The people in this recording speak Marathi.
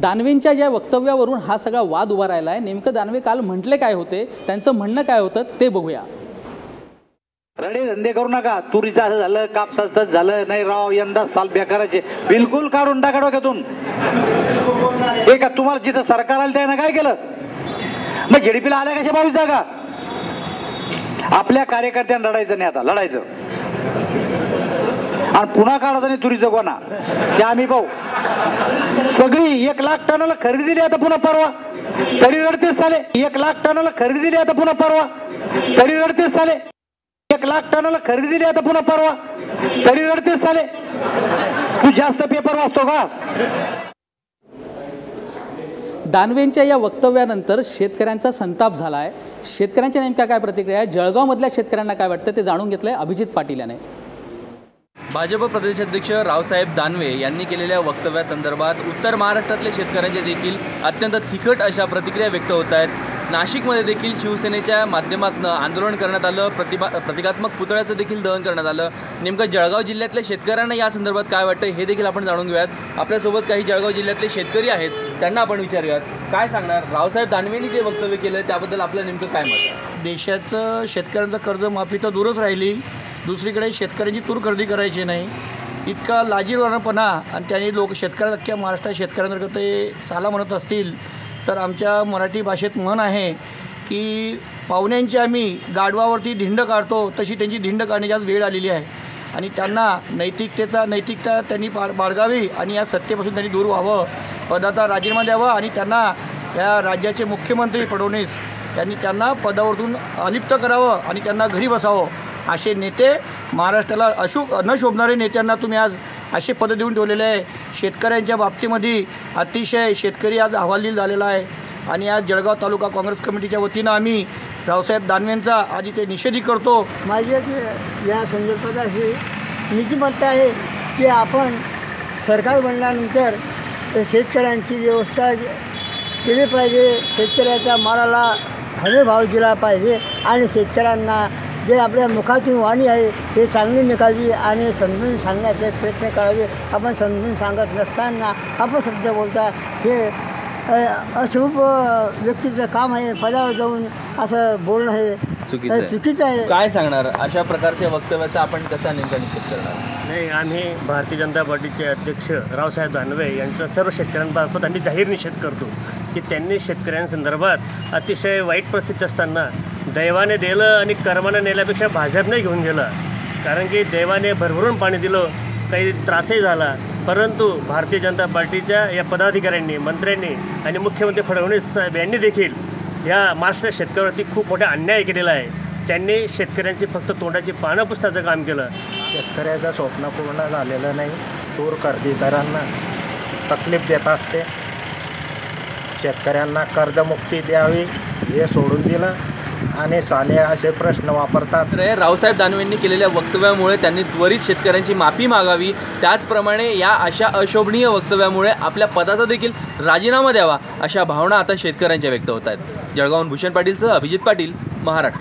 दानवेंच्या ज्या वक्तव्यावरून हा सगळा वाद उभा राहिला आहे नेमकं दानवे काल म्हटले काय होते त्यांचं म्हणणं काय होतं ते बघूया. रडे धंदे करू नका तुरीचं असं झालं कापसाचं झालं नाही राव यंदा साल बेकाराचे बिलकुल काढून टाका डोक्यातून. हे का तुम्हाला जिथं सरकार आलं त्यानं काय केलं? मग झेडपीला आल्या कशा बावीस जागा? आपल्या कार्यकर्त्यांना लढायचं नाही आता लढायचं. आणि पुन्हा काढायचं नाही तुरीचं कोणा ते आम्ही पाहू. सगळी एक लाख टनाला खरेदी दिली आता पुन्हा परवा. तरी रडतेच चाले एक लाख टनाला खरेदी दिली आता पुन्हा परवा. तरी रडतेच चाले एक लाख टनाला खरेदी दिली आता पुन्हा परवा. तरी रडतेच चाले तू जास्त पेपर वाचतो का? दानवेंच्या या वक्तव्यानंतर शेतकऱ्यांचा संताप झाला आहे शेतकऱ्यांच्या नेमक्या काय प्रतिक्रिया आहे? जळगावमधल्या शेतकऱ्यांना काय वाटतं ते जाणून घेतलंय अभिजित पाटील याने. भाजप प्रदेशाध्यक्ष रावसाहेब दानवे यांनी केलेल्या वक्तव्यासंदर्भात उत्तर महाराष्ट्रातल्या शेतकऱ्यांच्या देखील अत्यंत तिखट अशा प्रतिक्रिया व्यक्त होत आहेत. नाशिकमध्ये देखील शिवसेनेच्या माध्यमातून आंदोलन करण्यात आलं. प्रतिभा प्रतिकात्मक पुतळ्याचं देखील दहन करण्यात आलं. नेमकं जळगाव जिल्ह्यातल्या शेतकऱ्यांना या संदर्भात काय वाटतं हे देखील आपण जाणून घेऊयात. आपल्यासोबत काही जळगाव जिल्ह्यातले शेतकरी आहेत त्यांना आपण विचारूयात. काय सांगणार? रावसाहेब दानवेंनी जे वक्तव्य केलं त्याबद्दल आपलं नेमकं काय मत देशाचं शेतकऱ्यांचं कर्जमाफी तर दूरच राहिली. दुसरीकडे शेतकऱ्यांची तूर खरेदी करायची नाही. इतका लाजीरवानपणा आणि त्यांनी लोक शेतकऱ्या अख्ख्या महाराष्ट्रात शेतकऱ्यांसारखं ते साला म्हणत असतील तर आमच्या मराठी भाषेत म्हण आहे की पाहुण्यांची आम्ही गाढवावरती धिंड काढतो तशी त्यांची धिंड काढण्याची आज वेळ आलेली आहे. आणि त्यांना नैतिकतेचा नैतिकता त्यांनी पा बाळगावी आणि या सत्तेपासून त्यांनी दूर व्हावं पदाचा राजीनामा द्यावा आणि त्यांना या राज्याचे मुख्यमंत्री फडणवीस त्यांनी त्यांना पदावरतून अलिप्त करावं आणि त्यांना घरी बसावं. असे नेते महाराष्ट्राला अशो न शोभणारे नेत्यांना तुम्ही आज असे पदं देऊन ठेवलेले आहे. शेतकऱ्यांच्या बाबतीमध्ये अतिशय शेतकरी आज हवालदिल झालेला आहे. आणि आज जळगाव तालुका काँग्रेस कमिटीच्या वतीनं आम्ही रावसाहेब दानवेंचा आज इथे निषेधी करतो. माझी या संदर्भात अशी नीतिमत्ता आहे की आपण सरकार बनल्यानंतर शेतकऱ्यांची व्यवस्था केली पाहिजे. शेतकऱ्याच्या मालाला हमी भाव दिला पाहिजे आणि शेतकऱ्यांना जे आपल्या मुखातून वाणी आहे ते चांगली निघावी आणि समजून सांगण्याचे प्रयत्न करावे. आपण समजून सांगत नसताना अपशब्द बोलता हे अशुभ व्यक्तीचं काम आहे पदावर जाऊन असं बोलणं हे चुकीचं आहे. चुकीचं आहे. काय सांगणार? अशा प्रकारच्या वक्तव्याचा आपण कसा नेमका निषेध करणार? नाही आम्ही भारतीय जनता पार्टीचे अध्यक्ष रावसाहेब दानवे यांचा सर्व शेतकऱ्यांमार्फत आम्ही जाहीर निषेध करतो की त्यांनी शेतकऱ्यांसंदर्भात अतिशय वाईट परिस्थिती असताना दैवाने दिलं आणि कर्माने नेल्यापेक्षा भाजपने घेऊन गेलं. कारण की देवाने भरभरून पाणी दिलं काही त्रासही झाला. परंतु भारतीय जनता पार्टीच्या या पदाधिकाऱ्यांनी मंत्र्यांनी आणि मुख्यमंत्री फडणवीस साहेब यांनी देखील या महाराष्ट्र शेतकऱ्यावरती खूप मोठा अन्याय केलेला आहे. त्यांनी शेतकऱ्यांची फक्त तोंडाची पानं पुसण्याचं काम केलं. शेतकऱ्याचं स्वप्न पूर्ण झालेलं नाही. तूर खरेदीदारांना तकलीफ देत असते. शेतकऱ्यांना कर्जमुक्ती द्यावी हे सोडून दिलं. आणि साने असे प्रश्न वापरतात. तर रावसाहेब दानवेंनी केलेल्या वक्तव्यामुळे त्यांनी त्वरित शेतकऱ्यांची माफी मागावी. त्याचप्रमाणे या अशा अशोभनीय वक्तव्यामुळे आपल्या पदाचा देखील राजीनामा द्यावा अशा भावना आता शेतकऱ्यांच्या व्यक्त होत आहेत. जळगावून भूषण पाटीलसह अभिजित पाटील महाराष्ट्र.